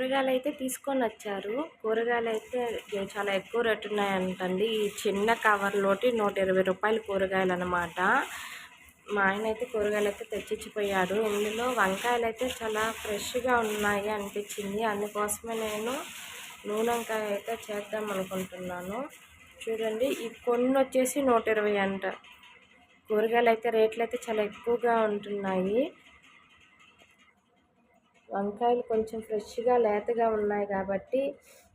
కూరగాయలు అయితే తీసుకొని వచ్చారు. కూరగాయలు అయితే చాలా ఎక్కువ రేటు ఉన్నాయంటండి. ఈ చిన్న కవర్లోటి నూట ఇరవై రూపాయలు కూరగాయలు అనమాట మా ఆయన అయితే కూరగాయలు అయితే తెచ్చిచ్చిపోయాడు. ఇందులో వంకాయలు అయితే చాలా ఫ్రెష్గా ఉన్నాయి అనిపించింది. అందుకోసమే నేను నూనె వంకాయ అయితే చేద్దాం అనుకుంటున్నాను. చూడండి ఈ కొన్ని వచ్చేసి నూట ఇరవై అంట. కూరగాయలు అయితే రేట్లు అయితే చాలా ఎక్కువగా ఉంటున్నాయి. వంకాయలు కొంచెం ఫ్రెష్గా లేతగా ఉన్నాయి కాబట్టి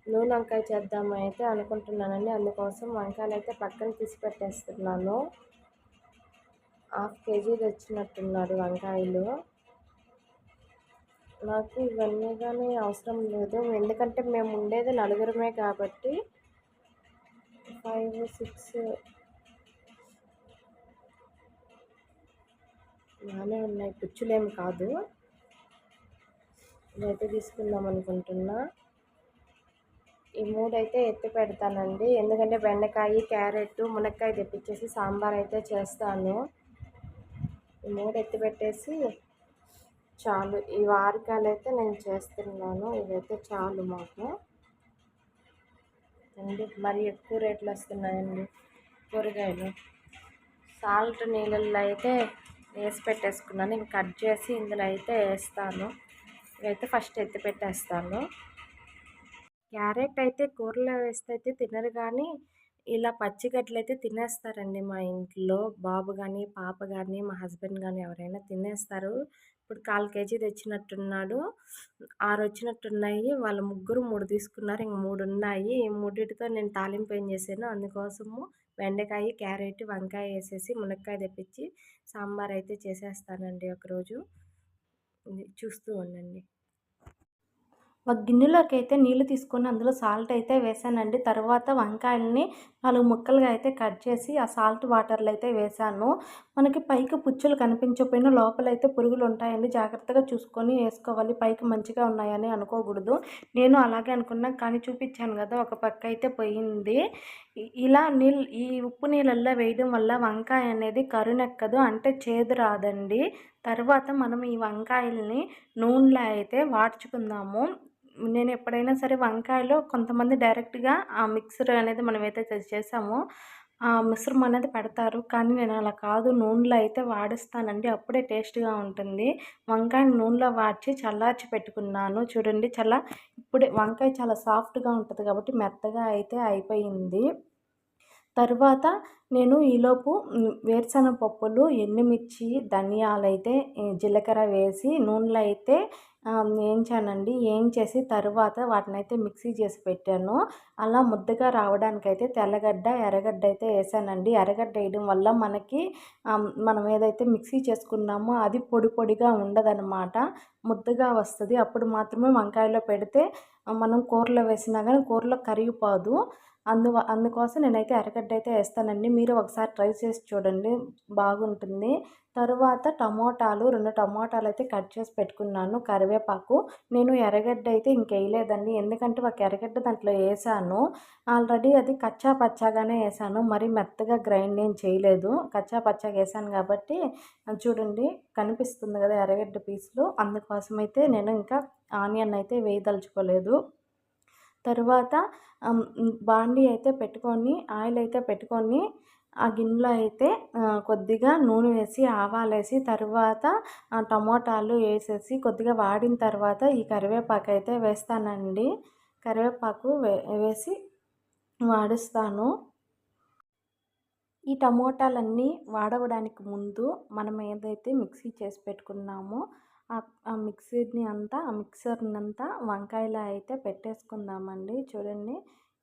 నూనె వంకాయ చేద్దామని అయితే అనుకుంటున్నానండి. అందుకోసం వంకాయలు అయితే పక్కన తీసి పెట్టేస్తున్నాను. హాఫ్ కేజీ తెచ్చినట్టున్నాడు వంకాయలు. నాకు ఇవన్నీ కానీ అవసరం లేదు. ఎందుకంటే మేము ఉండేది నలుగురమే కాబట్టి ఫైవ్ సిక్స్ బాగానే ఉన్నాయి. పుచ్చులేమి కాదు. ఇదైతే తీసుకుందాం అనుకుంటున్నా. ఈ మూడు అయితే ఎత్తి పెడతానండి. ఎందుకంటే బెండకాయ క్యారెట్ మునక్కాయ తెప్పించేసి సాంబార్ అయితే చేస్తాను. ఈ మూడు ఎత్తి పెట్టేసి చాలు. ఈ వారికాలు అయితే నేను చేస్తున్నాను. ఇదైతే చాలు మాకు. అండి మరి ఎక్కువ రేట్లు వస్తున్నాయండి కూరగాయలు. సాల్ట్ నీళ్ళల్లో అయితే వేసి పెట్టేసుకున్నాను. ఇంక కట్ చేసి ఇందులో అయితే వేస్తాను. ఇవైతే ఫస్ట్ ఎత్తి పెట్టేస్తాను. క్యారెట్ అయితే కూరలో వేస్తే అయితే తినరు కానీ ఇలా పచ్చిగడ్డలు అయితే తినేస్తారండి మా ఇంట్లో. బాబు కానీ పాప కానీ మా హస్బెండ్ కానీ ఎవరైనా తినేస్తారు. ఇప్పుడు కాల్ కేజీ తెచ్చినట్టున్నాడు. ఆరు వచ్చినట్టున్నాయి. వాళ్ళ ముగ్గురు మూడు తీసుకున్నారు. ఇంక మూడు ఉన్నాయి. ఈ మూడింటితో నేను తాలింపు ఏం చేశాను అందుకోసము బెండకాయ క్యారెట్ వంకాయ వేసేసి మునక్కాయ తెప్పించి సాంబార్ అయితే చేసేస్తానండి ఒకరోజు. చూస్తూ ఉండండి. ఒక గిన్నెలోకి అయితే నీళ్ళు తీసుకొని అందులో సాల్ట్ అయితే వేసానండి. తర్వాత వంకాయల్ని నాలుగు ముక్కలుగా అయితే కట్ చేసి ఆ సాల్ట్ వాటర్లో అయితే వేసాను. మనకి పైకి పుచ్చులు కనిపించకపోయినా లోపల అయితే పురుగులు ఉంటాయండి. జాగ్రత్తగా చూసుకొని వేసుకోవాలి. పైకి మంచిగా ఉన్నాయని అనుకోకూడదు. నేను అలాగే అనుకున్నా కానీ చూపించాను కదా ఒక పక్క అయితే పోయింది. ఇలా నీళ్ళు ఈ ఉప్పు నీళ్ళల్లో వేయడం వల్ల వంకాయ అనేది కరునెక్కదు అంటే చేదు రాదండి. తర్వాత మనం ఈ వంకాయల్ని నూనెలో అయితే వాడ్చుకుందాము. నేను ఎప్పుడైనా సరే వంకాయలో కొంతమంది డైరెక్ట్గా ఆ మిక్సర్ అనేది మనం చేసామో మిశ్రమం అనేది పెడతారు. కానీ నేను అలా కాదు. నూనెలో అయితే వాడిస్తానండి. అప్పుడే టేస్ట్గా ఉంటుంది. వంకాయ నూనెలో వాడ్చి చల్లార్చి పెట్టుకున్నాను. చూడండి చాలా ఇప్పుడే వంకాయ చాలా సాఫ్ట్గా ఉంటుంది కాబట్టి మెత్తగా అయితే అయిపోయింది. తర్వాత నేను ఈలోపు వేరుశనగ పప్పులు ఎండుమిర్చి ధనియాలు అయితే జీలకర్ర వేసి నూనెలో అయితే వేయించానండి వేయించేసి తర్వాత వాటిని అయితే మిక్సీ చేసి పెట్టాను. అలా ముద్దగా రావడానికైతే తెల్లగడ్డ ఎర్రగడ్డ అయితే వేసానండి ఎర్రగడ్డ వేయడం వల్ల మనకి మనం ఏదైతే మిక్సీ చేసుకున్నామో అది పొడి పొడిగా ఉండదన్నమాట. ముద్దగా వస్తుంది. అప్పుడు మాత్రమే వంకాయలో పెడితే మనం కూరలో వేసినా కానీ కూరలో కరిగిపోదు. అందు అందుకోసం నేనైతే అరగడ్డ అయితే వేస్తానండి. మీరు ఒకసారి ట్రై చేసి చూడండి. బాగుంటుంది. తరువాత టమోటాలు రెండు టమోటాలు అయితే కట్ చేసి పెట్టుకున్నాను కరివేపాకు. నేను ఎర్రగడ్డ అయితే ఇంకేయలేదండి ఎందుకంటే ఒక ఎర్రగడ్డ దాంట్లో వేసాను. ఆల్రెడీ అది కచ్చా పచ్చాగానే వేసాను. మరి మెత్తగా గ్రైండ్ నేను చేయలేదు. కచ్చా పచ్చాగా వేసాను కాబట్టి చూడండి. కనిపిస్తుంది కదా ఎర్రగడ్డ పీసులు. అందుకోసం అయితే నేను ఇంకా ఆనియన్ అయితే వేయదలుచుకోలేదు. తర్వాత బాండీ అయితే పెట్టుకొని ఆయిల్ అయితే పెట్టుకొని ఆ గిన్నెలో అయితే కొద్దిగా నూనె వేసి ఆవాలు వేసి తర్వాత టమోటాలు వేసేసి కొద్దిగా వాడిన తర్వాత ఈ కరివేపాకు అయితే వేస్తానండి. కరివేపాకు వే వేసి వాడిస్తాను. ఈ టమోటాలన్నీ వాడవడానికి ముందు మనం ఏదైతే మిక్సీ చేసి పెట్టుకున్నామో ఆ మిక్సీని అంతా ఆ మిక్సర్ని అంతా వంకాయలో అయితే పెట్టేసుకుందామండి. చూడండి.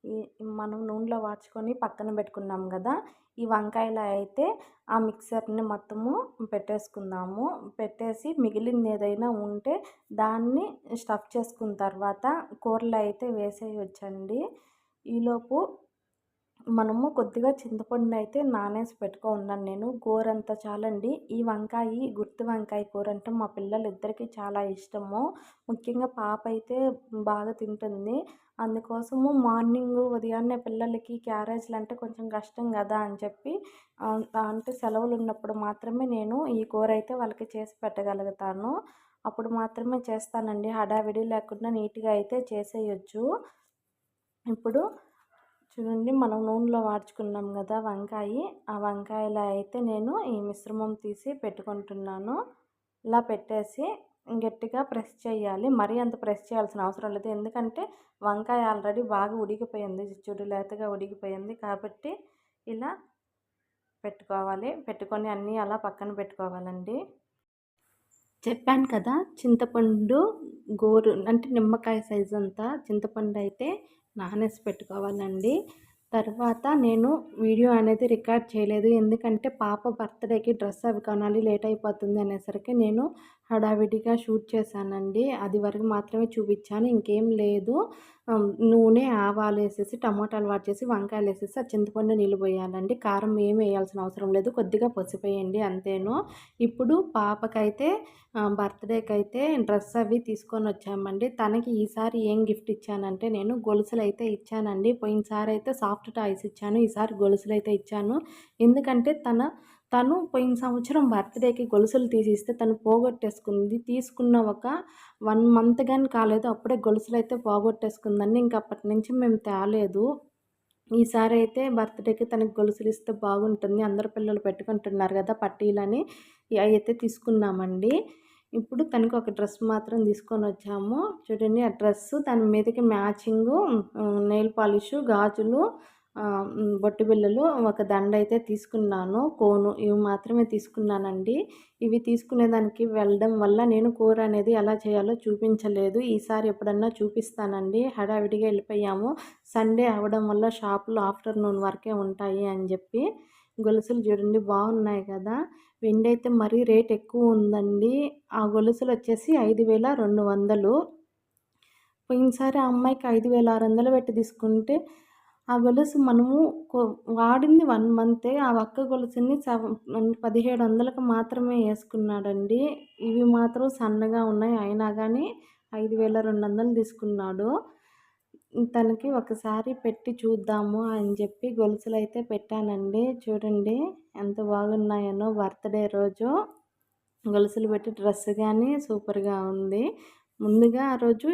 ఈ మనం నూనెలో వాడ్చుకొని పక్కన పెట్టుకున్నాం కదా ఈ వంకాయలో అయితే ఆ మిక్సర్ని మొత్తము పెట్టేసుకుందాము. పెట్టేసి మిగిలింది ఏదైనా ఉంటే దాన్ని స్టఫ్ చేసుకున్న తర్వాత కూరలో అయితే వేసేయచ్చండి. ఈలోపు మనము కొద్దిగా చింతపండు అయితే నానేసి పెట్టుకో ఉన్నాను నేను. గోరంత చాలండి. ఈ వంకాయ గుర్తు వంకాయ కూర అంటే మా పిల్లలు ఇద్దరికి చాలా ఇష్టము. ముఖ్యంగా పాప అయితే బాగా తింటుంది. అందుకోసము మార్నింగ్ ఉదయాన్నే పిల్లలకి క్యారేజ్లు అంటే కొంచెం కష్టం కదా అని చెప్పి అంటే సెలవులు ఉన్నప్పుడు మాత్రమే నేను ఈ కూర అయితే వాళ్ళకి చేసి పెట్టగలుగుతాను. అప్పుడు మాత్రమే చేస్తానండి. హడావిడి లేకుండా నీట్గా అయితే చేసేయచ్చు. ఇప్పుడు చూడండి మనం నూనెలో వాడుచుకున్నాం కదా వంకాయ. ఆ వంకాయలో అయితే నేను ఈ మిశ్రమం తీసి పెట్టుకుంటున్నాను. ఇలా పెట్టేసి గట్టిగా ప్రెస్ చేయాలి. మరీ అంత ప్రెస్ చేయాల్సిన అవసరం లేదు. ఎందుకంటే వంకాయ ఆల్రెడీ బాగా ఉడికిపోయింది. చూడు లేతగా ఉడికిపోయింది కాబట్టి ఇలా పెట్టుకోవాలి. పెట్టుకొని అన్నీ అలా పక్కన పెట్టుకోవాలండి. చెప్పాను కదా చింతపండు గోరు అంటే నిమ్మకాయ సైజు అంతా చింతపండు అయితే నానేసి పెట్టుకోవాలండి. తర్వాత నేను వీడియో అనేది రికార్డ్ చేయలేదు. ఎందుకంటే పాప బర్త్డేకి డ్రెస్ అవి కొనాలి లేట్ అయిపోతుంది అనేసరికి నేను హడావిడిగా షూట్ చేశానండి. అది వరకు మాత్రమే చూపించాను. ఇంకేం లేదు. నూనె ఆవాలు వేసేసి టమాటాలు వాడేసి వంకాయలు వేసేసి ఆ చింతపండు నీళ్ళు పోయాలండి. కారం ఏం వేయాల్సిన అవసరం లేదు. కొద్దిగా పసిపోయండి అంతేను. ఇప్పుడు పాపకైతే బర్త్డేకి అయితే డ్రెస్ అవి తీసుకొని వచ్చామండి. తనకి ఈసారి ఏం గిఫ్ట్ ఇచ్చానంటే నేను గొలుసులు అయితే ఇచ్చానండి. పోయినసారి అయితే సాఫ్ట్ టాయ్స్ ఇచ్చాను. ఈసారి గొలుసులు అయితే ఇచ్చాను. ఎందుకంటే తన తను పోయిన సంవత్సరం బర్త్డేకి గొలుసులు తీసిస్తే తను పోగొట్టేసుకుంది. తీసుకున్న ఒక వన్ మంత్ కానీ కాలేదు. అప్పుడే గొలుసులు అయితే పోగొట్టేసుకుందండి. ఇంక అప్పటి నుంచి మేము తేలేదు. ఈసారి అయితే బర్త్డేకి తనకి గొలుసులు ఇస్తే బాగుంటుంది. అందరు పిల్లలు పెట్టుకుంటున్నారు కదా పట్టీలని. అవి అయితే తీసుకున్నామండి. ఇప్పుడు తనకు ఒక డ్రెస్ మాత్రం తీసుకొని వచ్చాము. చూడండి ఆ డ్రెస్ దాని మీదకి మ్యాచింగు నెయిల్ పాలిష్ గాజులు బొట్టు బిళ్ళలు ఒక దండ అయితే తీసుకున్నాను. కోను ఇవి మాత్రమే తీసుకున్నానండి. ఇవి తీసుకునేదానికి వెళ్ళడం వల్ల నేను కూర అనేది ఎలా చేయాలో చూపించలేదు. ఈసారి ఎప్పుడన్నా చూపిస్తానండి. హడావిడిగా వెళ్ళిపోయాము. సండే అవడం వల్ల షాపులు ఆఫ్టర్నూన్ వరకే ఉంటాయి అని చెప్పి గొలుసులు చూడండి బాగున్నాయి కదా. వెండి అయితే మరీ రేట్ ఎక్కువ ఉందండి. ఆ గొలుసులు వచ్చేసి ఐదు వేల రెండు వందలు. పోయినసారి ఆ అమ్మాయికి ఐదు వేల ఆరు వందలు పెట్టి తీసుకుంటే ఆ గొలుసు మనము వాడింది వన్ మంతే ఆ ఒక్క గొలుసుని సెవెన్ పదిహేడు వందలకు మాత్రమే వేసుకున్నాడండి ఇవి మాత్రం సన్నగా ఉన్నాయి. అయినా కానీ ఐదు వేల రెండు వందలు తీసుకున్నాడు. తనకి ఒకసారి పెట్టి చూద్దాము అని చెప్పి గొలుసులు అయితే పెట్టానండి. చూడండి ఎంత బాగున్నాయనో బర్త్డే రోజు. గొలుసులు పెట్టి డ్రెస్ కానీ సూపర్గా ఉంది. ముందుగా ఆ రోజు